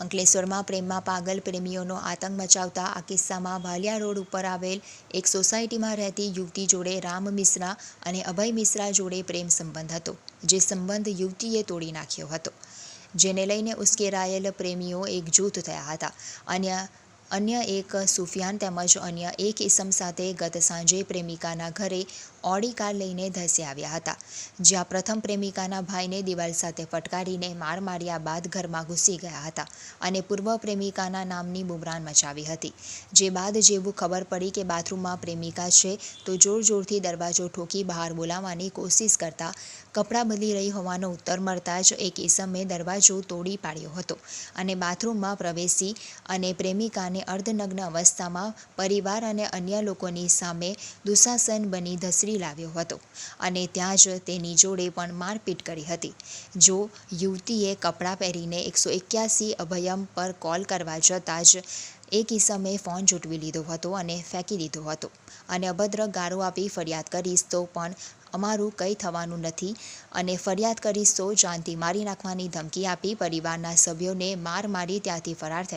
અંકલેશ્વરમાં પ્રેમમાં પાગલ પ્રેમીઓનો આતંક મચાવતા આ કિસ્સામાં વાલિયા રોડ ઉપર આવેલ એક સોસાયટીમાં રહેતી યુવતી જોડે રામ મિશ્રા અને અભય મિશ્રા જોડે પ્રેમ સંબંધ હતો, જે સંબંધ યુવતીએ તોડી નાખ્યો હતો. જેને લઈને ઉશ્કેરાયેલ પ્રેમીઓ એક જૂથ થયા હતા. અન્ય અન્ય એક સુફિયાન તેમજ અન્ય એક ઇસમ સાથે ગત સાંજે પ્રેમિકાના ઘરે ઓડી કાર લઈને ધસી આવ્યા હતા, જ્યાં પ્રથમ પ્રેમિકાના ભાઈને દિવાલ સાથે ફટકારીને માર માર્યા બાદ ઘરમાં ઘૂસી ગયા હતા અને પૂર્વ પ્રેમિકાના નામની બુમરાન મચાવી હતી. જે બાદ જેવું ખબર પડી કે બાથરૂમમાં પ્રેમિકા છે, તો જોર જોરથી દરવાજો ઠોકી બહાર બોલાવવાની કોશિશ કરતા કપડાં બદલી રહી હોવાનો ઉત્તર મળતા જ એક ઈસમે દરવાજો તોડી પાડ્યો હતો અને બાથરૂમમાં પ્રવેશી અને પ્રેમિકાને અર્ધનગ્ન અવસ્થામાં પરિવાર અને અન્ય લોકોની સામે દુશાસન બની ધસરી લાવ્યો હતો અને ત્યાં જ તેની જોડે પણ મારપીટ કરી હતી. જો યુવતીએ કપડાં પહેરીને એકસો એક્યાસી અભયમ પર કોલ કરવા જતાં જ એક ઈસમે ફોન ચૂંટવી લીધો હતો અને ફેંકી દીધો હતો અને અભદ્ર ગાળો આપી ફરિયાદ કરીશ તો પણ અમારું કંઈ થવાનું નથી અને ફરિયાદ કરીશ તો જાનથી મારી નાખવાની ધમકી આપી પરિવારના સભ્યોને માર મારી ત્યાંથી ફરાર થઈ